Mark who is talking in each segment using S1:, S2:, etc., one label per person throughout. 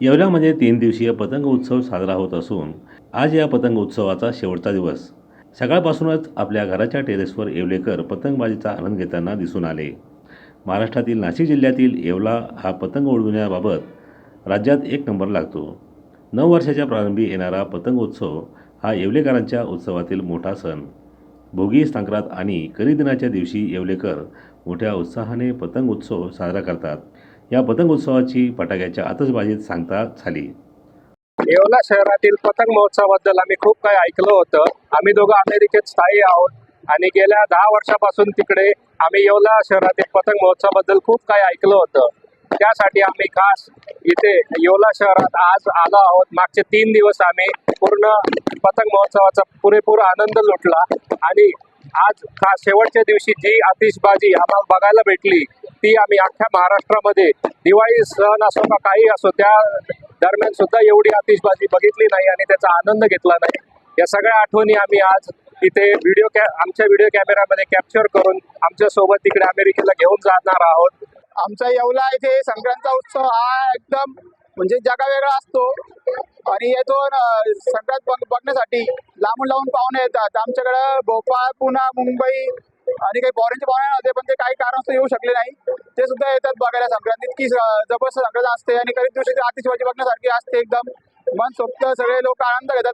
S1: येवल्यामध्ये तीन दिवसीय पतंग उत्सव साजरा होत असून आज या पतंग उत्सवाचा शेवटचा दिवस. सकाळपासूनच आपल्या घराच्या टेरेसवर येवलेकर पतंगबाजीचा आनंद घेताना दिसून आले. महाराष्ट्रातील नाशिक जिल्ह्यातील येवला हा पतंग उडविण्याबाबत राज्यात एक नंबर लागतो. नऊ वर्षाच्या प्रारंभी येणारा पतंग उत्सव हा येवलेकरांच्या उत्सवातील मोठा सण. भोगी संक्रांत आणि करीदिनाच्या दिवशी येवलेकर मोठ्या उत्साहाने पतंग उत्सव साजरा करतात. या पतंग उत्सवाची फटाक्याच्या आतषबाजीत सांगता झाली.
S2: येवला शहरातील पतंग महोत्सवाबद्दल आम्ही खूप काही ऐकलं होतं. आम्ही दोघं अमेरिकेत स्थायी आहोत आणि गेल्या दहा वर्षापासून तिकडे आम्ही येवला शहरातील पतंग महोत्सवाबद्दल खूप काही ऐकलं होतं. त्यासाठी आम्ही खास इथे येवला शहरात आज आलो आहोत. मागचे तीन दिवस आम्ही पूर्ण पतंग महोत्सवाचा पुरेपूर आनंद लुटला आणि आज खास शेवटच्या दिवशी जी आतिषबाजी आम्हाला बघायला भेटली ती आम्ही अख्ख्या महाराष्ट्रामध्ये दिवाळी सण असो का काही असो त्या दरम्यान सुद्धा एवढी आतिषबाजी बघितली नाही आणि त्याचा आनंद घेतला नाही. या सगळ्या आठवणी आम्ही आज इथे व्हिडिओ कॅ आमच्या व्हिडिओ कॅमेरामध्ये कॅप्चर करून आमच्यासोबत तिकडे अमेरिकेला घेऊन जाणार आहोत.
S3: आमचा येवला इथे संक्रांतचा उत्सव हा एकदम म्हणजे जगा वेगळा असतो. आणि येतो संक्रांत बघ बघण्यासाठी लांबून लांबून पाहुणे येतात. आमच्याकडं भोपाळ पुणे मुंबई आणि काही फॉरेनचे पाहुणे होते पण ते काही कारणास्तव येऊ शकले नाही. ते सुद्धा येतात बघायला संक्रांतीत इतकी जबरदस्त संक्रांत असते आणि कधी दिवशी आतिषबाजी बघण्यासारखी असते एकदम. मन सोप्त सगळे लोक आनंद घेतात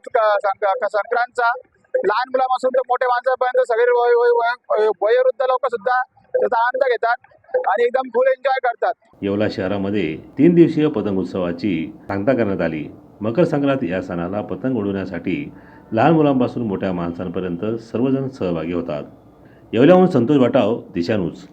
S3: संक्रांतचा. लहान मुलापासून तर मोठ्या माणसापर्यंत सगळे वय- वयोवृद्ध लोक सुद्धा त्याचा आनंद घेतात आणि एकदम फुल एन्जॉय करतात.
S1: येवला शहरामध्ये तीन दिवसीय पतंग उत्सवाची सांगता करण्यात आली. मकर संक्रांत या सणाला पतंग उडवण्यासाठी लहान मुलांपासून मोठ्या माणसांपर्यंत सर्वजण सहभागी होतात. येवल्याहून संतोष वाटाव दिशा न्यूज